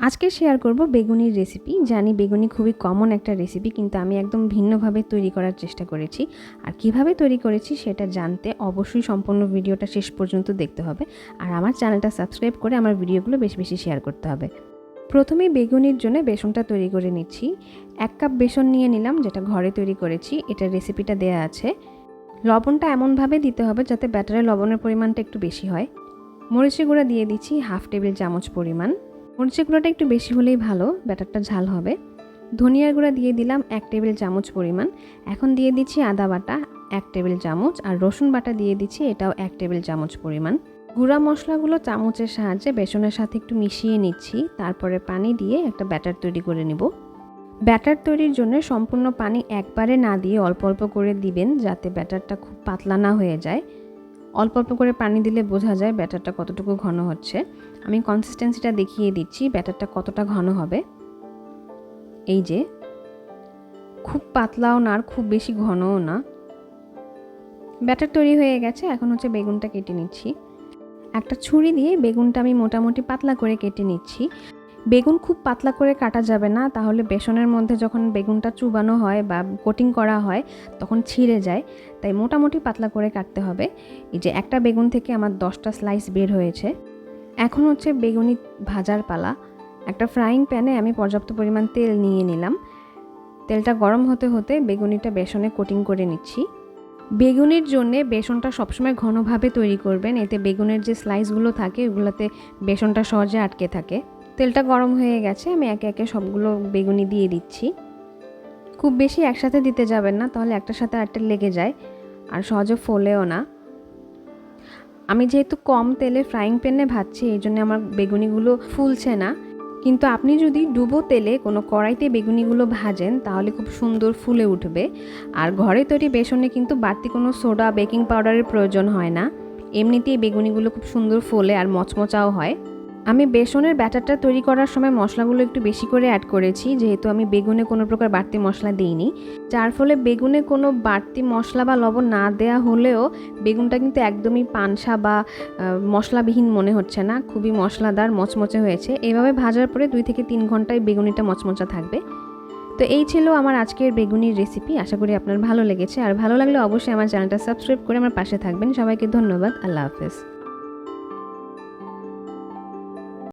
আজকে শেয়ার করব বেগুনির রেসিপি জানি বেগুনি খুবই কমন একটা রেসিপি কিন্তু আমি একদম ভিন্নভাবে তৈরি করার চেষ্টা করেছি। আর কীভাবে তৈরি করেছি সেটা জানতে অবশ্যই সম্পূর্ণ ভিডিওটা শেষ পর্যন্ত দেখতে হবে। আর আমার চ্যানেলটা সাবস্ক্রাইব করে আমার ভিডিওগুলো বেশি বেশি শেয়ার করতে হবে। প্রথমে বেগুনির জন্য বেসনটা তৈরি করে নিচ্ছি। এক কাপ বেসন নিয়ে নিলাম, যেটা ঘরে তৈরি করেছি। এটার রেসিপিটা দেয়া আছে। লবণটা এমনভাবে দিতে হবে যাতে ব্যাটারে লবণের পরিমাণটা একটু বেশি হয়। মরিচি গুঁড়া দিয়ে দিচ্ছি হাফ টেবিল চামচ পরিমাণ। মরিচের গুঁড়োটা একটু বেশি হলেই ভালো, ব্যাটারটা ঝাল হবে। ধনিয়ার গুঁড়া দিয়ে দিলাম এক টেবিল চামচ পরিমাণ। এখন দিয়ে দিচ্ছি আদা বাটা এক টেবিল চামচ আর রসুন বাটা দিয়ে দিচ্ছি এটাও এক টেবিল চামচ পরিমাণ। গুঁড়া মশলাগুলো চামচের সাহায্যে বেসনের সাথে একটু মিশিয়ে নিচ্ছি, তারপরে পানি দিয়ে একটা ব্যাটার তৈরি করে নিব। ব্যাটার তৈরির জন্য সম্পূর্ণ পানি একবারে না দিয়ে অল্প অল্প করে দিবেন যাতে ব্যাটারটা খুব পাতলা না হয়ে যায়। অল্প অল্প করে পানি দিলে বোঝা যায় ব্যাটারটা কতটুকু ঘন হচ্ছে। আমি কনসিস্টেন্সিটা দেখিয়ে দিচ্ছি ব্যাটারটা কতটা ঘন হবে। এই যে, খুব পাতলাও না আর খুব বেশি ঘনও না। ব্যাটার তৈরি হয়ে গেছে, এখন হচ্ছে বেগুনটা কেটে নিচ্ছি। একটা ছুরি দিয়ে বেগুনটা আমি মোটামুটি পাতলা করে কেটে নিচ্ছি। বেগুন খুব পাতলা করে কাটা যাবে না, তাহলে বেসনের মধ্যে যখন বেগুনটা চুবানো হয় বা কোটিং করা হয়, তখন ছিঁড়ে যায়। তাই মোটামুটি পাতলা করে কাটতে হবে। এই যে একটা বেগুন থেকে আমার দশটা স্লাইস বের হয়েছে। এখন হচ্ছে বেগুনি ভাজার পালা। একটা ফ্রাইং প্যানে আমি পর্যাপ্ত পরিমাণ তেল নিয়ে নিলাম। তেলটা গরম হতে হতে বেগুনিটা বেসনে কোটিং করে নিচ্ছি। বেগুনের জন্যে বেসনটা সবসময় ঘনভাবে তৈরি করবেন, এতে বেগুনের যে স্লাইসগুলো থাকে, ওগুলোতে বেসনটা সহজে আটকে থাকে। তেলটা গরম হয়ে গেছে, আমি একে একে সবগুলো বেগুনি দিয়ে দিচ্ছি। খুব বেশি একসাথে দিতে যাবেন না, তাহলে একটার সাথে আরেকটা লেগে যায়, আর সহজে ফোলেও না। আমি যেহেতু কম তেলে ফ্রাইং প্যানে ভাজছি, এই জন্য আমার বেগুনিগুলো ফুলছে না। কিন্তু আপনি যদি ডুবো তেলে কোনো কড়াইতে বেগুনিগুলো ভাজেন, তাহলে খুব সুন্দর ফুলে উঠবে। আর ঘরে তৈরি বেসনে কিন্তু বাড়তি কোনো সোডা, বেকিং পাউডারের প্রয়োজন হয় না। এমনিতেই বেগুনিগুলো খুব সুন্দর ফোলে আর মচমচাও হয়। আমি বেসনের ব্যাটারটা তৈরি করার সময় মশলাগুলো একটু বেশি করে অ্যাড করেছি, যেহেতু আমি বেগুনে কোনো প্রকার বাড়তি মশলা দিইনি। যার ফলে বেগুনে কোনো বাড়তি মশলা বা লবণ না দেয়া হলেও বেগুনটা কিন্তু একদমই পানসা বা মশলাবিহীন মনে হচ্ছে না, খুবই মশলাদার, মচমচে হয়েছে। এভাবে ভাজার পরে দুই থেকে তিন ঘন্টায় বেগুনিটা মচমচা থাকবে। তো এই ছিল আমার আজকের বেগুনির রেসিপি আশা করি আপনার ভালো লেগেছে। আর ভালো লাগলে অবশ্যই আমার চ্যানেলটা সাবস্ক্রাইব করে আমার পাশে থাকবেন। সবাইকে ধন্যবাদ, আল্লাহ হাফেজ।